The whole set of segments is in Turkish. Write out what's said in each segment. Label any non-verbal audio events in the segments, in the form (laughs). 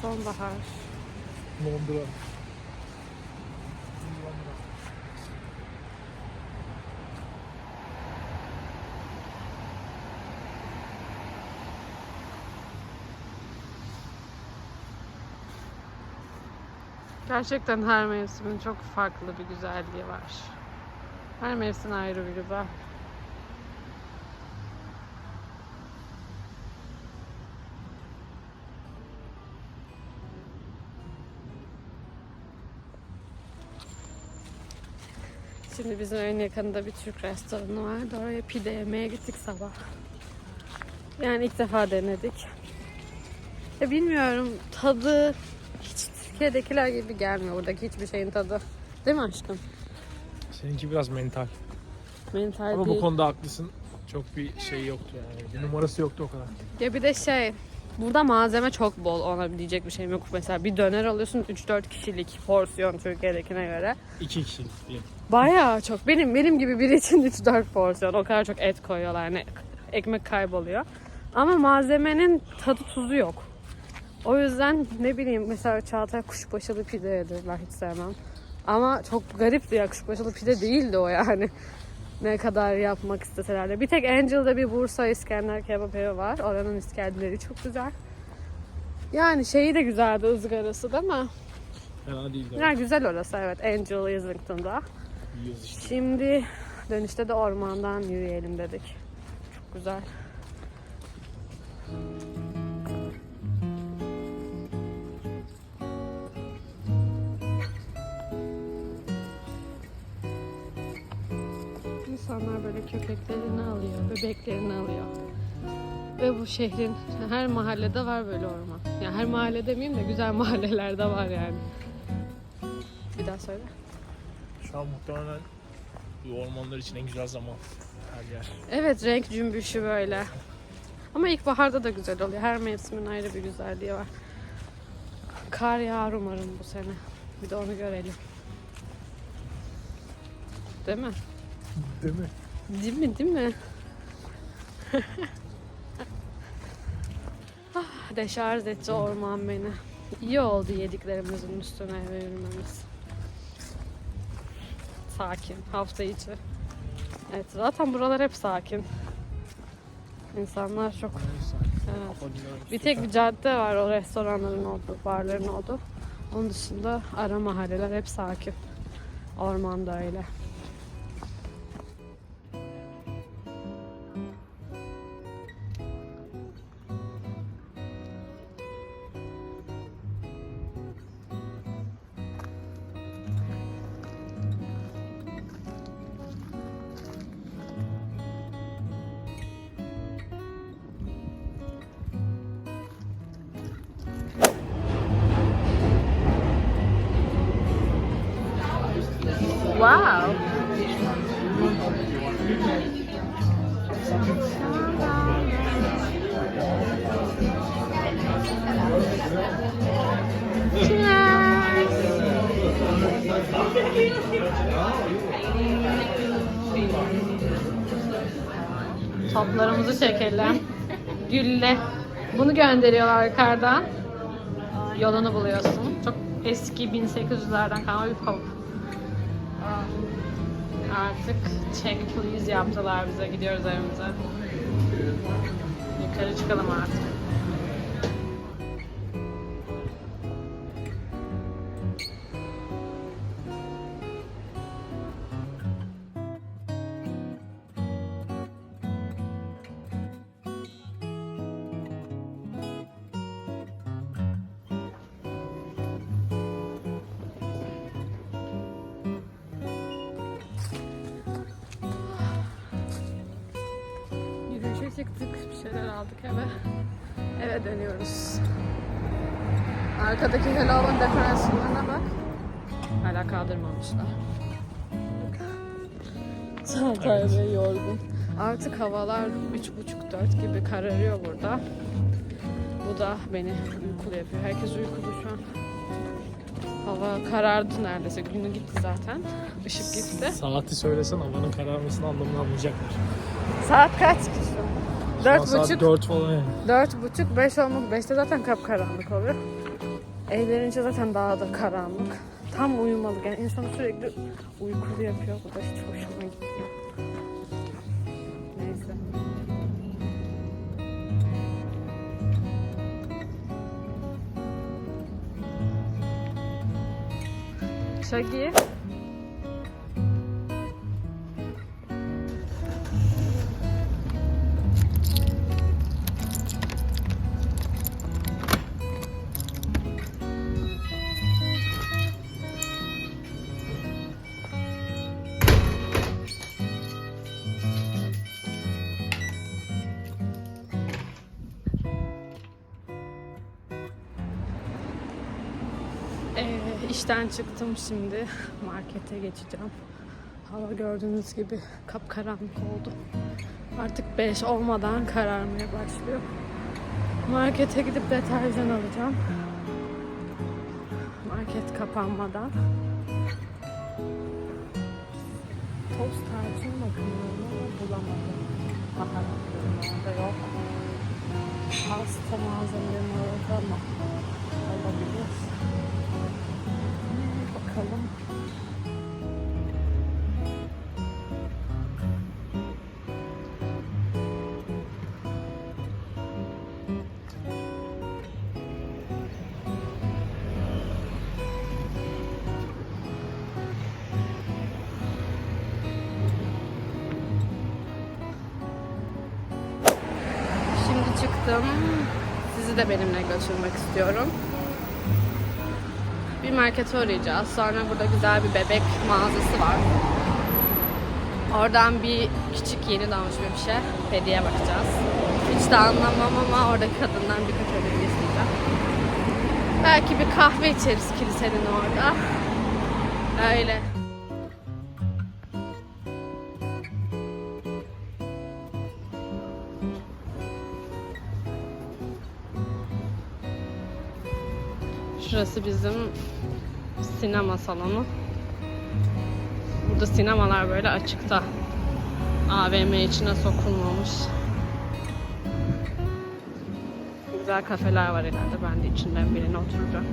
Sonbahar. Londra. Gerçekten her mevsimin çok farklı bir güzelliği var. Her mevsim ayrı bir güzel. Şimdi bizim evin yakınında bir Türk restoranı vardı. Oraya pide yemeye gittik sabah. Yani ilk defa denedik. Ya bilmiyorum tadı hiç Türkiye'dekiler gibi gelmiyor. Buradaki hiçbir şeyin tadı. Değil mi aşkım? Seninki biraz mental. Mental Ama değil. bu konuda haklısın. Çok bir şey yoktu yani. Bir numarası yoktu o kadar. Ya bir de şey burada malzeme çok bol ona diyecek bir şeyim yok. Mesela bir döner alıyorsun 3-4 kişilik porsiyon Türkiye'dekine göre. İki kişilik diyeyim. Bayağı çok. Benim benim gibi biri için 3-4 porsiyon. O kadar çok et koyuyorlar. Yani ekmek kayboluyor. Ama malzemenin tadı tuzu yok. O yüzden ne bileyim mesela Çağatay kuşbaşılı pide yedi. Ben hiç sevmem. Ama çok garipti ya kuşbaşılı pide değildi o yani. Ne kadar yapmak isteseler de. Bir tek Angel'da bir Bursa İskender kebap evi var. Oranın iskenderleri çok güzel. Yani şeyi de güzeldi ızgarası değil mi? Fena değil de. Yani güzel orası evet Angel Islington'da. İşte. Şimdi dönüşte de ormandan yürüyelim dedik. Çok güzel. İnsanlar böyle köpeklerini alıyor, bebeklerini alıyor. Ve bu şehrin her mahallede var böyle orman. Yani her mahalle demeyeyim de güzel (laughs) mahallelerde var yani. Bir daha söyle. Şu an muhtemelen bu ormanlar için en güzel zaman. Her yer. Evet renk cümbüşü böyle. Ama ilkbaharda da güzel oluyor. Her mevsimin ayrı bir güzelliği var. Kar yağar umarım bu sene. Bir de onu görelim. Değil mi? Değil mi? Değil mi? Değil mi? (laughs) ah, deşarj etti orman beni. İyi oldu yediklerimizin üstüne eve yürümemiz. Sakin. Hafta içi. Evet zaten buralar hep sakin. İnsanlar çok Evet. Bir tek bir cadde var o restoranların olduğu, barların olduğu. Onun dışında ara mahalleler hep sakin. Ormanda öyle. Toplarımızı çekelim. Gülle. Bunu gönderiyorlar yukarıdan. Yolunu buluyorsun. Çok eski 1800'lerden kalma bir pop. Artık check please yaptılar bize. Gidiyoruz evimize. Yukarı çıkalım artık. Çıktık. Bir şeyler aldık eve. Eve dönüyoruz. Arkadaki Halloween dekorasyonlarına bak. Hala kaldırmamışlar. Çağatay Evet. Bey yorgun. Artık havalar üç buçuk dört gibi kararıyor burada. Bu da beni uykulu yapıyor. Herkes uykulu şu an. Hava karardı neredeyse. Günü gitti zaten. Işık gitti. Saati söylesen havanın kararmasının anlamını anlayacaklar. Saat kaç ki Dört saat buçuk. 4 falan yani. Dört buçuk, beş olmak, beşte zaten kapkaranlık oluyor. Evlenince zaten daha da karanlık. Tam uyumalı. Yani insan sürekli uykulu yapıyor. Bu da hiç hoşuma gitmiyor. Neyse. Shaggy. Ee, işten çıktım şimdi. (laughs) Markete geçeceğim. Hava gördüğünüz gibi kapkaranlık oldu. Artık 5 olmadan kararmaya başlıyor. Markete gidip deterjan alacağım. Market kapanmadan. Tost tarçın ama bulamadım. Baharatlarım yok. Pasta malzemelerim orada mı? Olabilir. Bakalım. Şimdi çıktım. Sizi de benimle götürmek istiyorum. Bir markete uğrayacağız. Sonra burada güzel bir bebek mağazası var. Oradan bir küçük yeni doğmuş bir şey hediye bakacağız. Hiç de anlamam ama oradaki kadından birkaç ödül isteyeceğim. Belki bir kahve içeriz kilisenin orada. Öyle. Şurası bizim sinema salonu. Burada sinemalar böyle açıkta. AVM içine sokulmamış. Güzel kafeler var ileride. Ben de içinden birine oturacağım.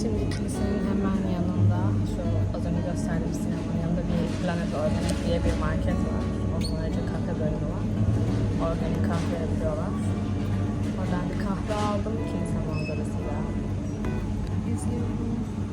Şimdi kilisenin hemen yanında, şu az önce gösterdiğim sinemanın yanında bir Planet Organic diye bir market var. Bölümü var. Organik kahve yapıyorlar. Oradan bir kahve aldım kilise manzarasıyla. İzliyorum.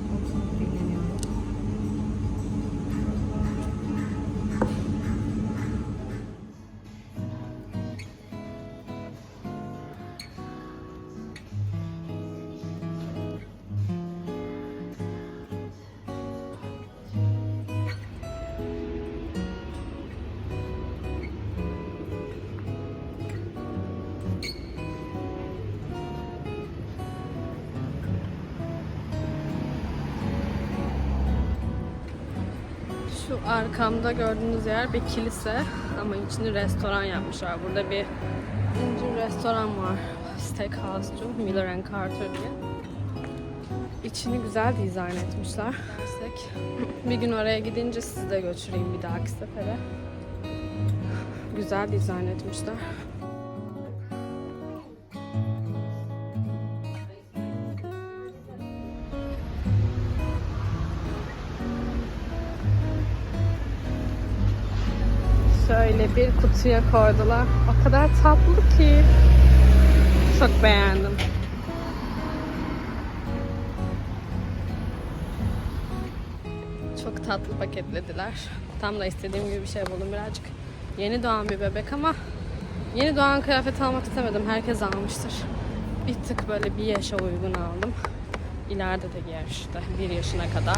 Şu arkamda gördüğünüz yer bir kilise ama içini restoran yapmışlar. Burada bir zincir restoran var. Steakhouse'cu Miller and Carter diye. İçini güzel dizayn etmişler. Dersek, Bir gün oraya gidince sizi de götüreyim bir dahaki sefere. Güzel dizayn etmişler. Şöyle bir kutuya koydular. O kadar tatlı ki. Çok beğendim. Çok tatlı paketlediler. Tam da istediğim gibi bir şey buldum birazcık. Yeni doğan bir bebek ama yeni doğan kıyafet almak istemedim. Herkes almıştır. Bir tık böyle bir yaşa uygun aldım. İleride de giyer işte bir yaşına kadar.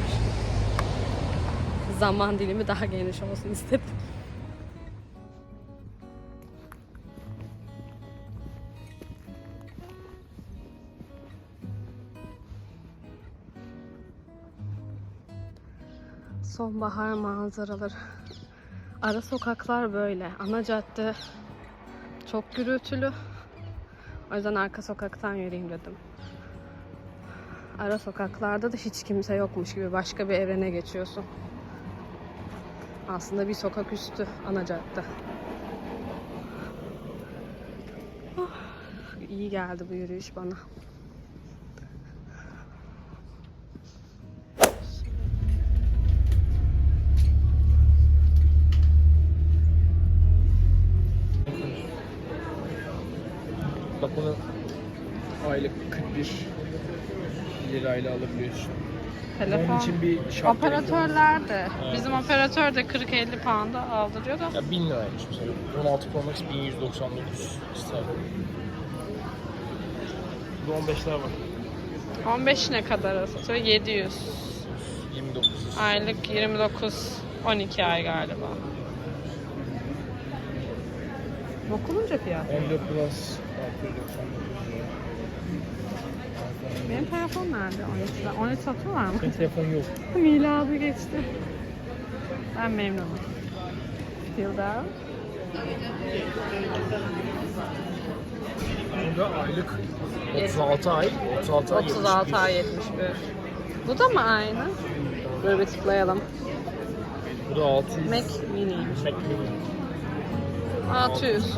Zaman dilimi daha geniş olsun istedim. Sonbahar manzaraları. Ara sokaklar böyle. Ana cadde çok gürültülü. O yüzden arka sokaktan yürüyeyim dedim. Ara sokaklarda da hiç kimse yokmuş gibi başka bir evrene geçiyorsun. Aslında bir sokak üstü ana cadde. Oh, iyi geldi bu yürüyüş bana. Lirayla alabiliyorsun. Onun Telefon. için bir şart Operatörler de. Evet. Bizim operatör de 40-50 pound'a aldırıyor da. Ya 1000 liraymış mesela. 16 Pro Max 1199 ister. Burada 15'ler var. 15 ne kadar satıyor? 700. 29. Aylık 29. 12 ay galiba. Dokununca fiyat. 14 Plus 699 lira. Benim telefon nerede? 13'de. 13 satıyorlar mı? Senin telefon yok. (laughs) Miladı geçti. Ben memnunum. Tilda. Burada aylık 36 ay, 36 ay 36 71. ay 71. Bu da mı aynı? Böyle bir tıklayalım. Bu da 600. Mac mini. Mac Mini. 600.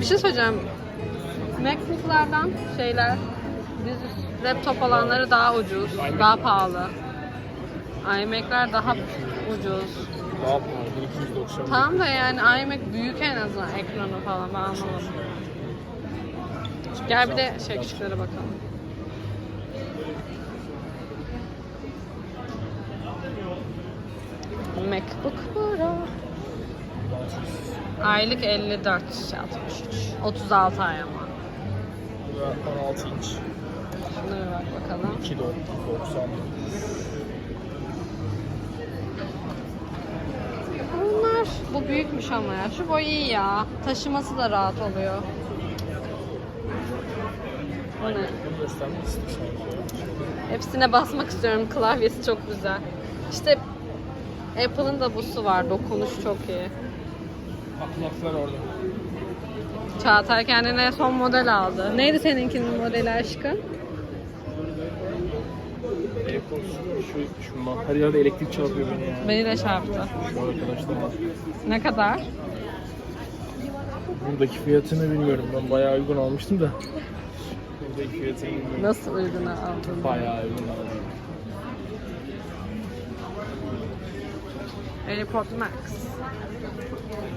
Bir şey söyleyeceğim. MacBook'lardan şeyler düz laptop olanları daha ucuz, daha pahalı. iMac'ler daha ucuz. Daha pahalı. 1290. Tamam da yani iMac büyük en azından ekranı falan ben anlamadım. Gel bir de şey küçüklere bakalım. MacBook Pro. Aylık 54 63. 36 ay ama. Bu da 16 inç. Bir bak bakalım. 2.90. Bunlar bu büyükmüş ama ya. Şu boy iyi ya. Taşıması da rahat oluyor. Bu ne? Hepsine basmak istiyorum. Klavyesi çok güzel. İşte Apple'ın da busu var. Dokunuş çok iyi. Aklaklar orada. Çağatay kendine son model aldı. Neydi seninkinin modeli aşkım? Şu şundan. Her yerde elektrik çarpıyor beni ya. Beni de çarptı. Bu arkadaşlar. Ne kadar? Buradaki fiyatını bilmiyorum. Ben bayağı uygun almıştım da. Buradaki fiyatını bilmiyorum. Nasıl uyguna aldın? Bayağı uygun aldım. AirPod Max.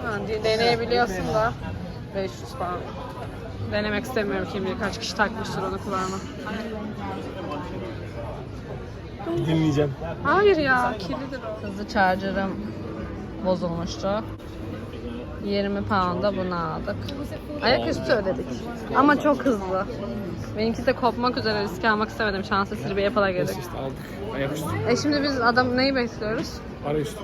Ha, deneyebiliyorsun da 500 pound. Denemek istemiyorum bilir kaç kişi takmıştır onu kulağına. Dinleyeceğim. Hayır ya kirlidir o. Hızlı charger'ım bozulmuştu. 20 pound'a bunu aldık. Ayaküstü ödedik. Ama çok hızlı. Benimki de kopmak üzere risk almak istemedim. Şans eseri bir Apple'a girdik. İşte aldık. Ayaküstü. E şimdi biz adam neyi bekliyoruz? Para üstü.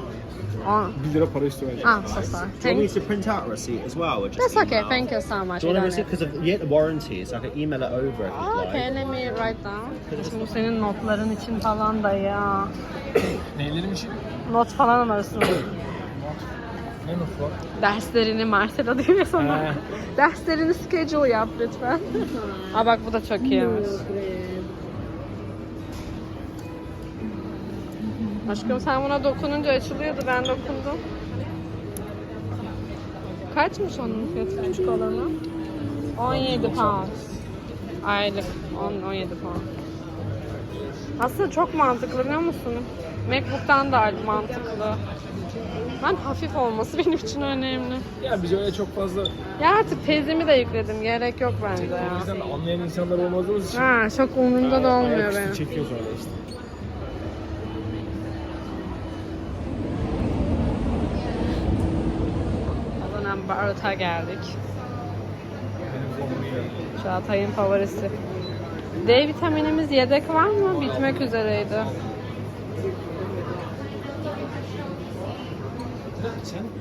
On. 1 lira para üstü verecek. Ah, so sorry. Do you want Thank to print out a receipt as well? Or just That's okay. email? Thank you so much. Do you want a receipt? Because you get the warranty, so I can email it over if you'd like. Okay, let me write down. Şimdi senin notların için falan da ya. (coughs) Neylerim için? Not falan alırsın. (coughs) Ne var? Derslerini Marcelo diyor ya sana. He. Derslerini schedule yap lütfen. (laughs) Aa bak bu da çok iyiymiş. Aşkım sen buna dokununca açılıyordu. Ben dokundum. Kaçmış onun fiyatı küçük olanı? 17 pound. Aylık 10 17 pound. Aslında çok mantıklı biliyor musun? Macbook'tan da mantıklı. Ben hafif olması (laughs) benim için önemli. Ya biz öyle çok fazla Ya artık teyzemi de yükledim. Gerek yok bence o ya. yüzden de anlayan insanlar olmadığımız için Ha çok umurumda da olmuyor benim. çekiyor sonra işte. Azanem Barut'a geldik. Yiyor. Çağatay'ın favorisi. D vitaminimiz yedek var mı? Bitmek üzereydi. Sen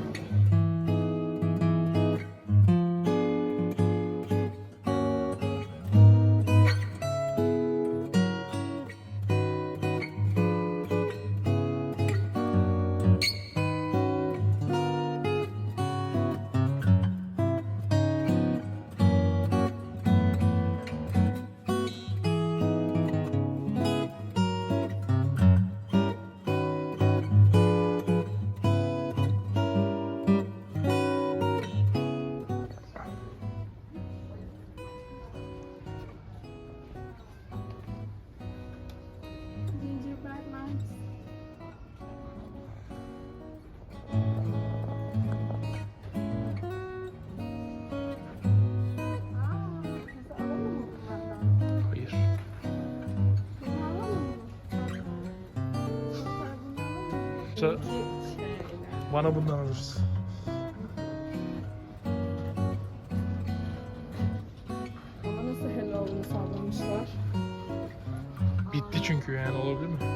Çünkü şeyle. bana bundan alırız. Ama nasıl hello'unu sallamışlar. Bitti çünkü yani olabilir mi?